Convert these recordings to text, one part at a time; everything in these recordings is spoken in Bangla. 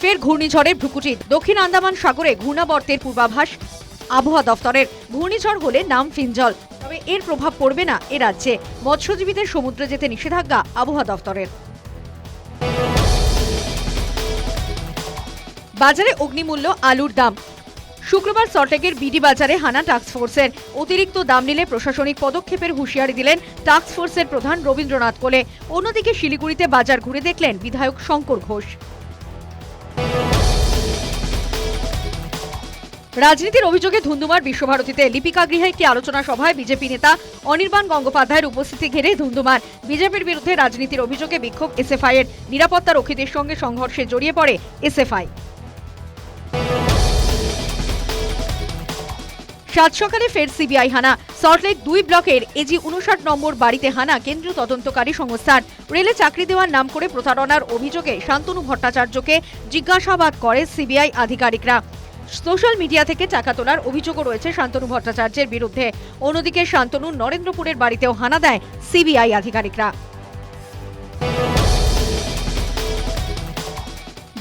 ফের ঘূর্ণিঝড়ের ভ্রুকুটি দক্ষিণ আন্দামান সাগরে ঘূর্ণাবর্তের পূর্বাভাস আবহাওয়া দফতরের। ঘূর্ণিঝড় হলে নাম ফিনজল, তবে এর প্রভাব পড়বে না এ রাজ্যে। মৎস্যজীবীদের সমুদ্রে যেতে নিষেধাজ্ঞা আবহাওয়া দফতরের। বাজারে অগ্নিমূল্য আলুর দাম। শুক্রবার সল্টেকের বিডি বাজারে হানা টাস্ক ফোর্সের অতিরিক্ত দাম নিলে প্রশাসনিক পদক্ষেপের হুঁশিয়ারি দিলেন টাস্ক ফোর্সের প্রধান রবীন্দ্রনাথ কোলে। অন্যদিকে শিলিগুড়িতে বাজার ঘুরে দেখলেন বিধায়ক শঙ্কর ঘোষ। রাজনীতির অভিযোগে ধুন্ধুমার বিশ্বভারতীতে লিপিকা গৃহে একটি আলোচনা সভায় বিজেপি নেতা অনির্বাণ গঙ্গোপাধ্যায়ের উপস্থিতি ঘিরে ধুন্ধুমার বিজেপির বিরুদ্ধে রাজনীতির অভিযোগে বিক্ষোভ এসএফআই এর। নিরাপত্তা রক্ষীদের সঙ্গে সংঘর্ষে জড়িয়ে পড়ে এসএফআই। সাত সকালে ফের সিবিআই হানা। সল্টলেক দুই ব্লকের এজি উনষাট নম্বর বাড়িতে হানা কেন্দ্রীয় তদন্তকারী সংস্থার। রেলে চাকরি দেওয়ার নাম করে প্রতারণার অভিযোগে শান্তনু ভট্টাচার্যকে জিজ্ঞাসাবাদ করে সিবিআই আধিকারিকরা। সোশ্যাল মিডিয়া থেকে টাকা তোলার অভিযোগও রয়েছে শান্তনু ভট্টাচার্যের বিরুদ্ধে। অন্যদিকে শান্তনু নরেন্দ্রপুরের বাড়িতেও হানা দেয় সিবিআই আধিকারিকরা।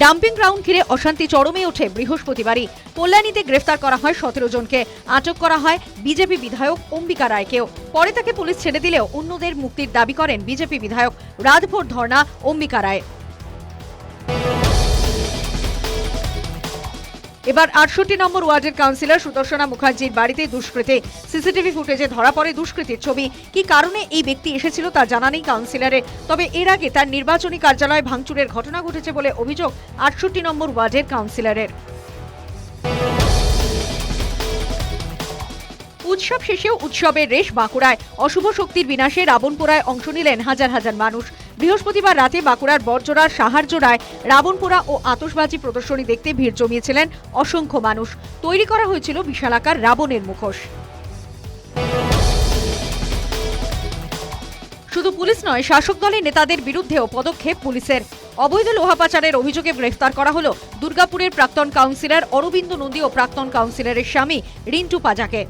ডাম্পিং গ্রাউন্ড ঘিরে অশান্তি চরমে ওঠে বৃহস্পতিবারই। কল্যাণীতে গ্রেফতার করা হয় সতেরো জনকে। আটক করা হয় বিজেপি বিধায়ক অম্বিকা রায়কেও। পরে তাকে পুলিশ ছেড়ে দিলেও অন্যদের মুক্তির দাবি করেন বিজেপি বিধায়ক রাতভর ধর্ণা অম্বিকা রায়। এবার আটষট্টি নম্বর ওয়ার্ডের কাউন্সিলর সুদর্শনা মুখার্জির বাড়িতে দুষ্কৃতী। সিসিটিভি ফুটেজে ধরা পড়ে দুষ্কৃতীর ছবি। কি কারণে এই ব্যক্তি এসেছিল তা জানা নেই কাউন্সিলরের। তবে এর আগে তার নির্বাচনী কার্যালয় ভাঙচুরের ঘটনা ঘটেছে বলে অভিযোগ আটষট্টি নম্বর ওয়ার্ডের কাউন্সিলরের। উৎসব শেষেও উৎসবের রেশ বাঁকুড়ায়। অশুভ শক্তির বিনাশে রাবণপোড়ায় অংশ নিলেন হাজার হাজার মানুষ। বৃহস্পতিবার রাতে বাঁকুড়ার বরজোড়ার সাহারজোড়ায় রাবণপোড়া ও আতশবাজি প্রদর্শনী দেখতে ভিড় জমিয়েছিলেন অসংখ্য মানুষ। তৈরি করা হয়েছিল বিশালাকার রাবণের মুখোশ। শুধু পুলিশ নয়, শাসক দলের নেতাদের বিরুদ্ধেও পদক্ষেপ পুলিশের। অবৈধ লোহা পাচারের অভিযোগে গ্রেফতার করা হলো দুর্গাপুরের প্রাক্তন কাউন্সিলর অরবিন্দ নন্দী ও প্রাক্তন কাউন্সিলরের স্বামী রিন্টু পাজাকে।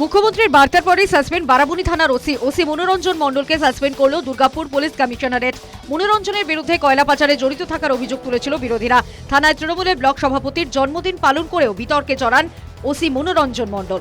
মুখ্যমন্ত্রীর বার্তার পরে সাসপেন্ড বারাবুনি থানার ওসি ওসি মনোরঞ্জন মণ্ডলকে সাসপেন্ড করল দুর্গাপুর পুলিশ কমিশনারেট। মনোরঞ্জনের বিরুদ্ধে কয়লা পাচারে জড়িত থাকার অভিযোগ তুলেছিল বিরোধীরা। থানায় তৃণমূলের ব্লক সভাপতির জন্মদিন পালন করেও বিতর্কে চড়ান ওসি মনোরঞ্জন মণ্ডল।